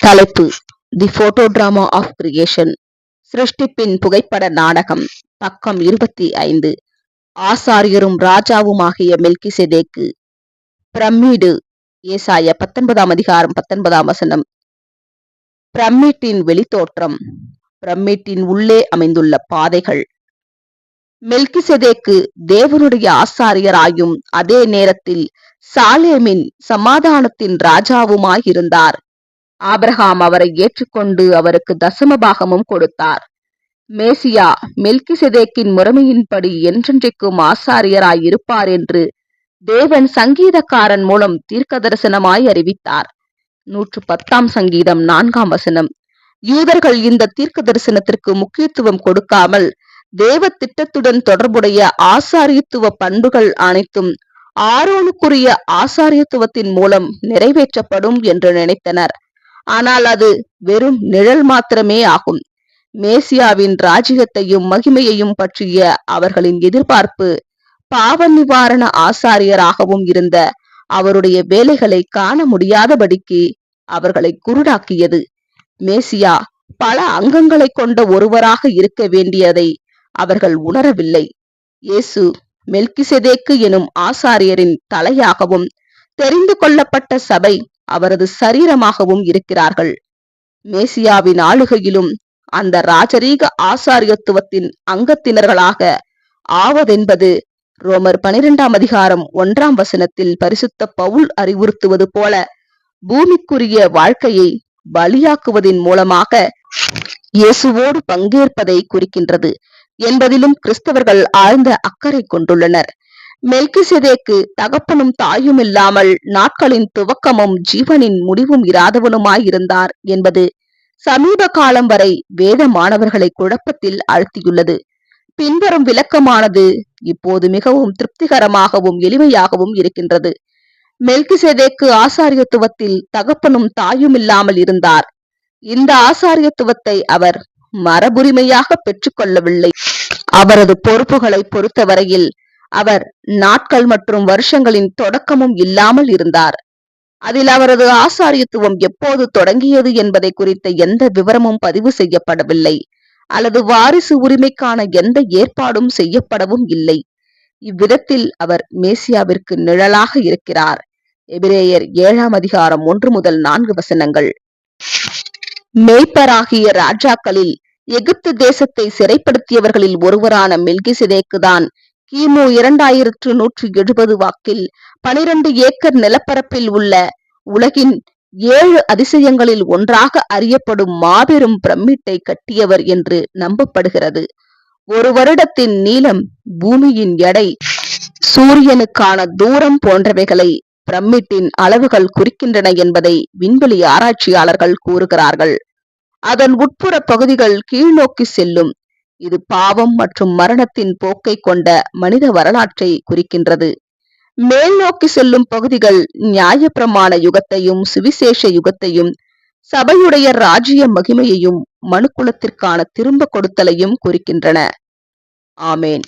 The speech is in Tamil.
தலைப்பு the photo drama of creation சிருஷ்டிப்பின் புகைப்பட நாடகம் பக்கம் இருபத்தி ஐந்து. ஆசாரியரும் ராஜாவுமாகிய மெல்கிசெதேக்கு பிரமிடு ஏசாய பத்தொன்பதாம் அதிகாரம் பத்தொன்பதாம் வசனம். பிரமிட்டின் வெளித்தோற்றம் பிரமிட்டின் உள்ளே அமைந்துள்ள பாதைகள். மெல்கிசெதேக்கு தேவனுடைய ஆசாரியராயும் அதே நேரத்தில் சாலேமின் சமாதானத்தின் ராஜாவுமாயிருந்தார். ஆபிரகாம் அவரை ஏற்றுக்கொண்டு அவருக்கு தசம பாகமும் கொடுத்தார். மேசியா மெல்கிசெதேக்கின் முறைமையின்படி என்றென்றைக்கும் ஆசாரியராய் இருப்பார் என்று தேவன் சங்கீதக்காரன் மூலம் தீர்க்க தரிசனமாய் அறிவித்தார். நூற்று பத்தாம் சங்கீதம் நான்காம் வசனம். யூதர்கள் இந்த தீர்க்க தரிசனத்திற்கு முக்கியத்துவம் கொடுக்காமல் தேவ திட்டத்துடன் தொடர்புடைய ஆசாரியத்துவ பண்புகள் அனைத்தும் ஆரோனுக்குரிய ஆசாரியத்துவத்தின் மூலம் நிறைவேற்றப்படும் என்று நினைத்தனர். ஆனால் அது வெறும் நிழல் மாத்திரமே ஆகும். மேசியாவின் ராஜ்யத்தையும் மகிமையையும் பற்றிய அவர்களின் எதிர்பார்ப்பு பாவ நிவாரண ஆசாரியராகவும் இருந்த அவருடைய வேலைகளை காண முடியாதபடிக்கு அவர்களை குருடாக்கியது. மேசியா பல அங்கங்களை கொண்ட ஒருவராக இருக்க வேண்டியதை அவர்கள் உணரவில்லை. இயேசு மெல்கிசெதேக்கு எனும் ஆசாரியரின் தலையாகவும் தெரிந்து கொள்ளப்பட்ட சபை அவரது சரீரமாகவும் இருக்கிறார்கள். மேசியாவின் ஆளுகையிலும் அந்த ராஜரீக ஆசாரியத்துவத்தின் அங்கத்தினர்களாக ஆவதென்பது ரோமர் பனிரெண்டாம் அதிகாரம் ஒன்றாம் வசனத்தில் பரிசுத்த பவுல் அறிவுறுத்துவது போல பூமிக்குரிய வாழ்க்கையை பலியாக்குவதின் மூலமாக இயேசுவோடு பங்கேற்பதை குறிக்கின்றது என்பதிலும் கிறிஸ்தவர்கள் ஆழ்ந்த அக்கறை கொண்டுள்ளனர். மெல்கிசெதேக்கு தகப்பனும் தாயும் இல்லாமல் நாட்களின் துவக்கமும் ஜீவனின் முடிவும் இராதவனுமாயிருந்தார் என்பது சமீப காலம் வரை வேத மாணவர்களை குழப்பத்தில் அழுத்தியுள்ளது. பின்வரும் விளக்கமானது இப்போது மிகவும் திருப்திகரமாகவும் எளிமையாகவும் இருக்கின்றது. மெல்கிசெதேக்கு ஆசாரியத்துவத்தில் தகப்பனும் தாயும் இல்லாமல் இருந்தார். இந்த ஆசாரியத்துவத்தை அவர் மரபுரிமையாக பெற்றுக்கொள்ளவில்லை. அவரது பொறுப்புகளை பொறுத்தவரையில் அவர் நாட்கள் மற்றும் வருஷங்களின் தொடக்கமும் இல்லாமல் இருந்தார். அதில் அவரது ஆசாரியத்துவம் எப்போது தொடங்கியது என்பதை குறித்த எந்த விவரமும் பதிவு செய்யப்படவில்லை. அல்லது வாரிசு உரிமைக்கான எந்த ஏற்பாடும் செய்யப்படவும் இல்லை. இவ்விதத்தில் அவர் மேசியாவிற்கு நிழலாக இருக்கிறார். எபிரேயர் ஏழாம் அதிகாரம் ஒன்று முதல் நான்கு வசனங்கள். மேய்ப்பராகிய ராஜாக்களில் எகிப்து தேசத்தை சிறைப்படுத்தியவர்களில் ஒருவரான மெல்கிசிதேக்கு தான் கிமு இரண்டாயிரத்து நூற்றி எழுபது வாக்கில் பனிரெண்டு ஏக்கர் நிலப்பரப்பில் உள்ள உலகின் ஏழு அதிசயங்களில் ஒன்றாக அறியப்படும் மாபெரும் பிரமிட்டை கட்டியவர் என்று நம்பப்படுகிறது. ஒரு வருடத்தின் நீளம் பூமியின் எடை சூரியனுக்கான தூரம் போன்றவைகளை பிரமிட்டின் அளவுகள் குறிக்கின்றன என்பதை விண்வெளி ஆராய்ச்சியாளர்கள் கூறுகிறார்கள். அதன் உட்புற பகுதிகள் கீழ்நோக்கி செல்லும் இது பாவம் மற்றும் மரணத்தின் போக்கை கொண்ட மனித வரலாற்றை குறிக்கின்றது. மேல் நோக்கி செல்லும் பகுதிகள் நியாயப்பிரமாண யுகத்தையும் சுவிசேஷ யுகத்தையும் சபையுடைய ராஜ்ய மகிமையையும் மனுக்குலத்திற்கான திரும்ப கொடுத்தலையும் குறிக்கின்றன. ஆமேன்.